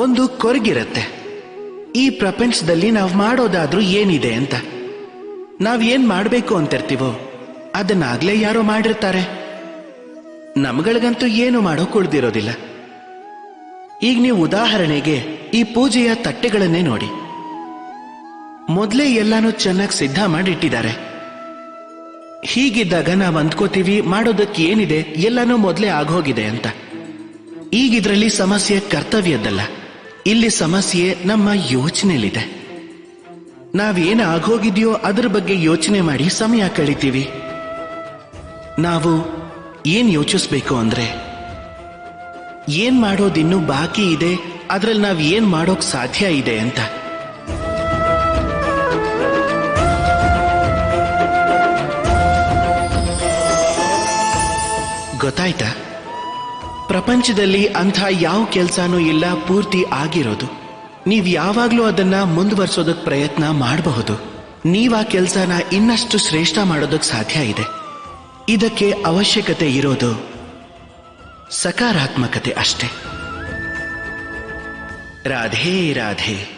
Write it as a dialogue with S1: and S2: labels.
S1: ಒಂದು ಕೊರಗಿರುತ್ತೆ. ಈ ಪ್ರಪಂಚದಲ್ಲಿ ನಾವು ಮಾಡೋದಾದ್ರೂ ಏನಿದೆ ಅಂತ. ನಾವ್ ಏನ್ ಮಾಡ್ಬೇಕು ಅಂತಿರ್ತೀವೋ, ಅದನ್ನಾಗ್ಲೇ ಯಾರೋ ಮಾಡಿರ್ತಾರೆ. ನಮ್ಗಳಿಗಂತೂ ಏನು ಮಾಡೋಕ್ ಉಳ್ದಿರೋದಿಲ್ಲ ಈಗ ನೀವು ಉದಾಹರಣೆಗೆ ಈ ಪೂಜೆಯ ತಟ್ಟೆಗಳನ್ನೇ ನೋಡಿ. ಮೊದಲೇ ಎಲ್ಲಾನು ಚೆನ್ನಾಗಿ ಸಿದ್ಧ ಮಾಡಿಟ್ಟಿದ್ದಾರೆ. ಹೀಗಿದ್ದಾಗ ನಾವು ಅಂದ್ಕೋತೀವಿ, ಮಾಡೋದಕ್ಕೆ ಏನಿದೆ, ಎಲ್ಲಾನು ಮೊದಲೇ ಆಗೋಗಿದೆ ಅಂತ. ಈಗಿದ್ರಲ್ಲಿ ಸಮಸ್ಯೆ ಕರ್ತವ್ಯದ್ದಲ್ಲ. ಇಲ್ಲಿ ಸಮಸ್ಯೆ ನಮ್ಮ ಯೋಚನೆಯಲ್ಲಿದೆ. ನಾವೇನ ಆಗೋಗಿದೆಯೋ ಅದ್ರ ಬಗ್ಗೆ ಯೋಚನೆ ಮಾಡಿ ಸಮಯ ಕಳಿತೀವಿ. ನಾವು ಏನ್ ಯೋಚಿಸ್ಬೇಕು ಅಂದ್ರೆ, ಏನ್ ಮಾಡೋದಿನ್ನೂ ಬಾಕಿ ಇದೆ, ಅದ್ರಲ್ಲಿ ನಾವ್ ಏನ್ ಮಾಡೋಕ್ ಸಾಧ್ಯ ಇದೆ ಅಂತ. ಗೊತ್ತಾಯ್ತಾ? ಪ್ರಪಂಚದಲ್ಲಿ ಅಂಥ ಯಾವ ಕೆಲಸನೂ ಇಲ್ಲ, ಪೂರ್ತಿ ಆಗಿರೋದು. ನೀವು ಯಾವಾಗಲೂ ಅದನ್ನ ಮುಂದುವರ್ಸೋದಕ್ಕೆ ಪ್ರಯತ್ನ ಮಾಡಬಹುದು. ನೀವು ಆ ಕೆಲಸನ ಇನ್ನಷ್ಟು ಶ್ರೇಷ್ಠ ಮಾಡೋದಕ್ಕೆ ಸಾಧ್ಯ ಇದೆ. ಇದಕ್ಕೆ ಅವಶ್ಯಕತೆ ಇರೋದು ಸಕಾರಾತ್ಮಕತೆ ಅಷ್ಟೇ. ರಾಧೇ ರಾಧೇ.